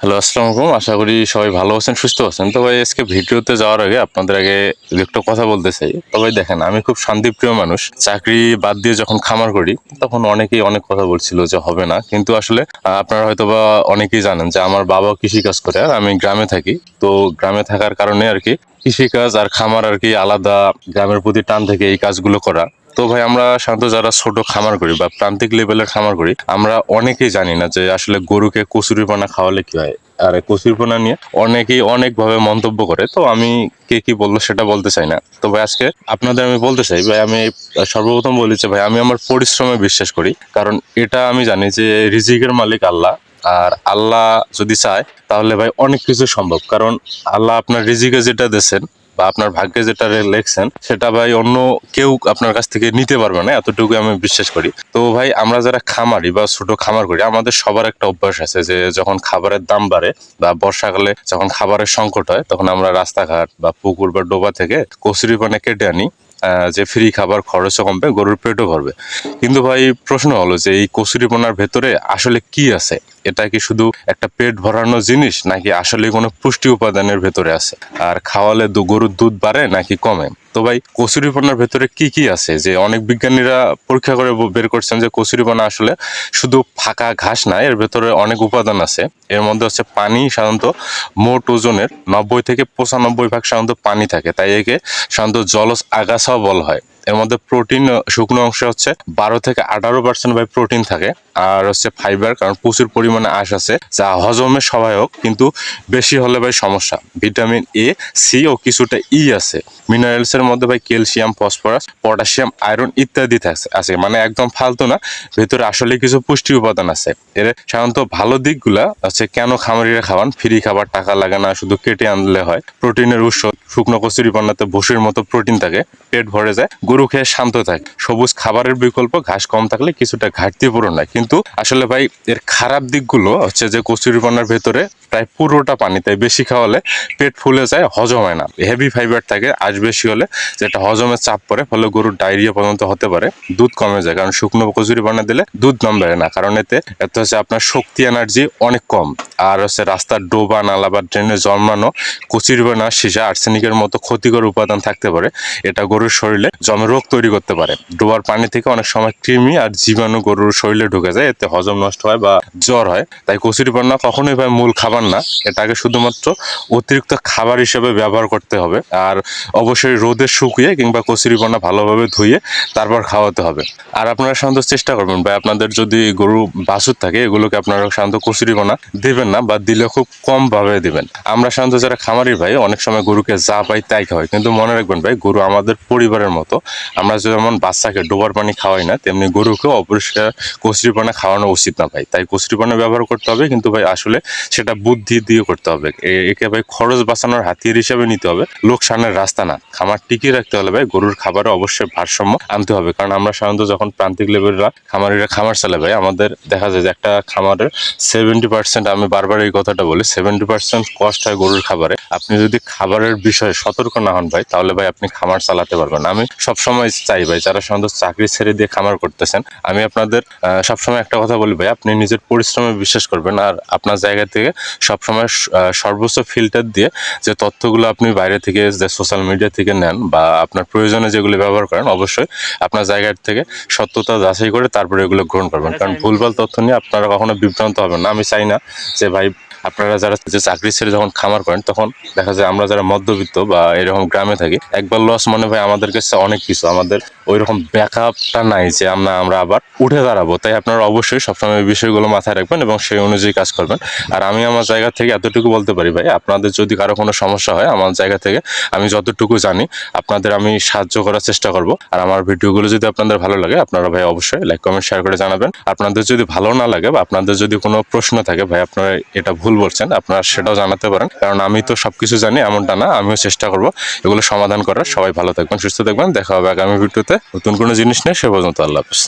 Hello, আসসালামু আলাইকুম। আশা করি সবাই ভালো আছেন, সুস্থ আছেন। তো ভাই, আজকে ভিডিওতে যাওয়ার আগে আপনাদের আগে একটা কথা বলতে চাই। তো ভাই, দেখেন, আমি খুব শান্তিপ্রিয় মানুষ। চাকরি বাদ দিয়ে যখন খামার করি, তখন অনেকেই অনেক কথা বলছিল যে হবে না। কিন্তু আসলে আপনারা হয়তো বা অনেকেই জানেন যে আমার বাবা কৃষি কাজ করে, আর আমি গ্রামে থাকি। তো গ্রামে থাকার কারণে আর কি, কৃষিকাজ আর খামার আর কি আলাদা গ্রামের প্রতি টান থেকে এই কাজগুলো করা। তো ভাই, আমরা সাধারণত যারা ছোট খামার করি বা প্রান্তিক লেভেলের খামার করি, আমরা অনেকেই জানি না যে আসলে গরুকে কচুরিপানা খাওয়ালে কি হয়। আর কচুরিপানা নিয়ে অনেকেই অনেকভাবে মন্তব্য করে, তো আমি কে কি বলল সেটা বলতে চাই না। তো ভাই, আজকে আপনাদের আমি বলতে চাই, ভাই, আমি সর্বপ্রথম বলি যে, ভাই, আমি আমার পরিশ্রমে বিশ্বাস করি, কারণ এটা আমি জানি যে রিজিকের মালিক আল্লাহ, আর আল্লাহ যদি চায়, তাহলে ভাই অনেক কিছু সম্ভব। কারণ আল্লাহ আপনার রিজিকে যেটা দিয়েছেন বা আপনার ভাগ্যে যেটা লেখছেন, সেটা ভাই অন্য কেউ আপনার কাছ থেকে নিতে পারবে না, এতটুকু আমি বিশ্বাস করি। তো ভাই, আমরা যারা খামারি বা ছোট খামার করি, আমাদের সবার একটা অভ্যাস আছে যে যখন খাবারের দাম বাড়ে বা বর্ষাকালে যখন খাবারের সংকট হয়, তখন আমরা রাস্তাঘাট বা পুকুর বা ডোবা থেকে কচুরি পানে কেটে আনি যে ফ্রি খাবার খরচও কমবে, গরুর পেটও ভরবে। কিন্তু ভাই, প্রশ্ন হলো যে এই কচুরিপনার ভেতরে আসলে কি আছে? এটা কি শুধু একটা পেট ভরানো জিনিস, নাকি আসলে কোনো পুষ্টি উপাদানের ভেতরে আছে? আর খাওয়ালে গরুর দুধ বাড়ে, নাকি কমে? তো ভাই, কচুরিপনার ভেতরে কি কি আছে? যে অনেক বিজ্ঞানীরা পরীক্ষা করে বের করছেন যে কচুরিপনা আসলে শুধু ফাঁকা ঘাস না, এর ভেতরে অনেক উপাদান আছে। এর মধ্যে হচ্ছে পানি, সাধারণত মোট ওজনের নব্বই থেকে পঁচানব্বই ভাগ সাধারণত পানি থাকে। তাই একে সাধারণত জলজ আগাছাও বলা হয়। এর মধ্যে প্রোটিন শুকনো অংশ হচ্ছে বারো থেকে আঠারো পার্সেন্ট ভাই প্রোটিন থাকে আর হচ্ছে ফাইবার কারণ প্রচুর পরিমাণে আঁশ আছে, যা হজমে সহায়ক, কিন্তু বেশি হলে ভাই সমস্যা। ভিটামিন এ সি ও কিছুটা ই আছে। মিনারেলস এর মধ্যে ভাই ক্যালসিয়াম ফসফরাস পটাশিয়াম আয়রন ইত্যাদি থাকছে, আছে। মানে একদম ফালতু না, ভেতরে আসলে কিছু পুষ্টি উপাদান আছে। এর সাধারণত ভালো দিকগুলা হচ্ছে কেন খামারিরা খাওয়ান? ফ্রি খাবার টাকা লাগে না, শুধু কেটে আনলে হয়। প্রোটিনের উৎস, শুকনো কচুরি পান্নাতে ভুসির মতো প্রোটিন থাকে, পেট ভরে যায়। গরু খেয়ে শান্ত থাকে। সবুজ খাবারের বিকল্প, ঘাস কম থাকলে কিছুটা ঘাটতি পূরণ হয়। কিন্তু আসলে ভাই, এর খারাপ দিকগুলো হচ্ছে যে কচুরিপানার ভেতরে প্রায় পুরোটা পানি তাই বেশি খাওয়ালে পেট ফুলে যায়, হজম হয় না। হেভি ফাইবার থাকে আজ বেশি হলে যেটা হজমের চাপ পড়ে, ফলে গরুর ডায়রিয়া পর্যন্ত হতে পারে, দুধ কমে যায়, কারণ শুকনো কচুরি বানা দিলে দুধ নামবে না, কারণ এতে এতে হচ্ছে আপনার শক্তি এনার্জি অনেক কম। আর হচ্ছে রাস্তার ডোবা, নালা বা ড্রেনে জন্মানো কচুরি বানা সীসা আর্সেনিকের মতো ক্ষতিকর উপাদান থাকতে পারে, এটা গরুর শরীরে জমে রোগ তৈরি করতে পারে। ডোবার পানি থেকে অনেক সময় কৃমি আর জীবাণু গরুর শরীরে ঢুকে যায়, এতে হজম নষ্ট হয় বা জ্বর হয়, তাই কচুরি পান্না কখনোই ভাই মূল খাবার না। এটাকে শুধুমাত্র অতিরিক্ত খাবার হিসেবে ব্যবহার করতে হবে। আর অবশ্যই রোদে শুকিয়ে কিংবা কচুরি পান্না ভালোভাবে ধুয়ে তারপর খাওয়াতে হবে। আর আপনারা সাধারণত চেষ্টা করবেন। ভাই, আপনাদের যদি গরু বাছুর থাকে, এগুলোকে আপনারা সাধারণত কচুরি পানা দেবেন না বা দিলে খুব কম ভাবে দিবেন। আমরা সাধারণত যারা খামারি ভাই, অনেক সময় গরুকে যা পাই তাই খাওয়াই। কিন্তু মনে রাখবেন ভাই, গরু আমাদের পরিবারের মতো। আমরা যেমন বাচ্চাকে ডোবার পানি খাওয়াই না, তেমনি গরুকে অপরিষ্কার কচুরি পানা খাওয়ানো উচিত না ভাই। তাই কচুরি পানা ব্যবহার করতে হবে। কিন্তু ভাই, আসলে সেটা বুদ্ধি দিয়ে করতে হবে। একে ভাই খরচ বাঁচানোর হাতিয়ার হিসাবে নিতে হবে। লোকসানের রাস্তা না। খামার টিকিয়ে রাখতে হলে ভাই গরুর খাবারে অবশ্যই ভারসাম্য আনতে হবে। কারণ আমরা সাধারণত যখন প্রান্তিক লেভেলরা খামারিরা খামার চালে ভাই, আমাদের দেখা যায় যে একটা খামারের সেভেন্টি পার্সেন্ট আমি বারবার এই কথাটা বলি সেভেন্টি পার্সেন্ট কষ্ট হয় গরুর খাবারে। আপনি যদি খাবারের বিষয়ে সতর্ক না হন ভাই, তাহলে ভাই আপনি খামার চালাতে পারবেন। আমি সবসময় চাই ভাই, যারা সাধারণত চাকরি ছেড়ে দিয়ে খামার করতেছেন, আমি আপনাদের সবসময় একটা কথা বলি ভাই, আপনি নিজের পরিশ্রমে বিশ্বাস করবেন। আর আপনার জায়গা থেকে সবসময় সময় সর্বোচ্চ ফিল্টার দিয়ে যে তথ্যগুলো আপনি বাইরে থেকে যে সোশ্যাল মিডিয়া থেকে নেন বা আপনার প্রয়োজনে যেগুলো ব্যবহার করেন অবশ্যই আপনার জায়গার থেকে সত্যতা যাচাই করে তারপরে এগুলো গ্রহণ করবেন। কারণ ভুলভাল তথ্য নিয়ে আপনারা কখনো বিভ্রান্ত হবেন না। আমি চাই না যে ভাই আপনারা যারা যে চাকরি ছেড়ে যখন খামার করেন, তখন দেখা যায় আমরা যারা মধ্যবিত্ত বা এরকম গ্রামে থাকি, একবার লস মনে হয় আমাদের কাছে অনেক কিছু। আমাদের ওই রকম ব্যাকআপটা নাই যে আমরা আমরা আবার উঠে দাঁড়াবো। তাই আপনারা অবশ্যই সবসময় এই বিষয়গুলো মাথায় রাখবেন এবং সেই অনুযায়ী কাজ করবেন। আর আমি আমার জায়গা থেকে এতটুকু বলতে পারি ভাই, আপনাদের যদি কারও কোনো সমস্যা হয় আমার জায়গা থেকে, আমি যতটুকু জানি, আপনাদের আমি সাহায্য করার চেষ্টা করব। আর আমার ভিডিওগুলো যদি আপনাদের ভালো লাগে, আপনারা ভাই অবশ্যই লাইক কমেন্ট শেয়ার করে জানাবেন। আপনাদের যদি ভালো না লাগে বা আপনাদের যদি কোনো প্রশ্ন থাকে ভাই, আপনারা এটা ভুল বলছেন, আপনারা সেটাও জানাতে পারেন। কারণ আমি তো সবকিছু জানি, এমনটা না, আমিও চেষ্টা করব এগুলো সমাধান করার। সবাই ভালো থাকবেন, সুস্থ থাকবেন, দেখা হবে আগামী ভিডিওতে। নতুন কোনো জিনিস নেই, সে পর্যন্ত আল্লাহ হাফিজ।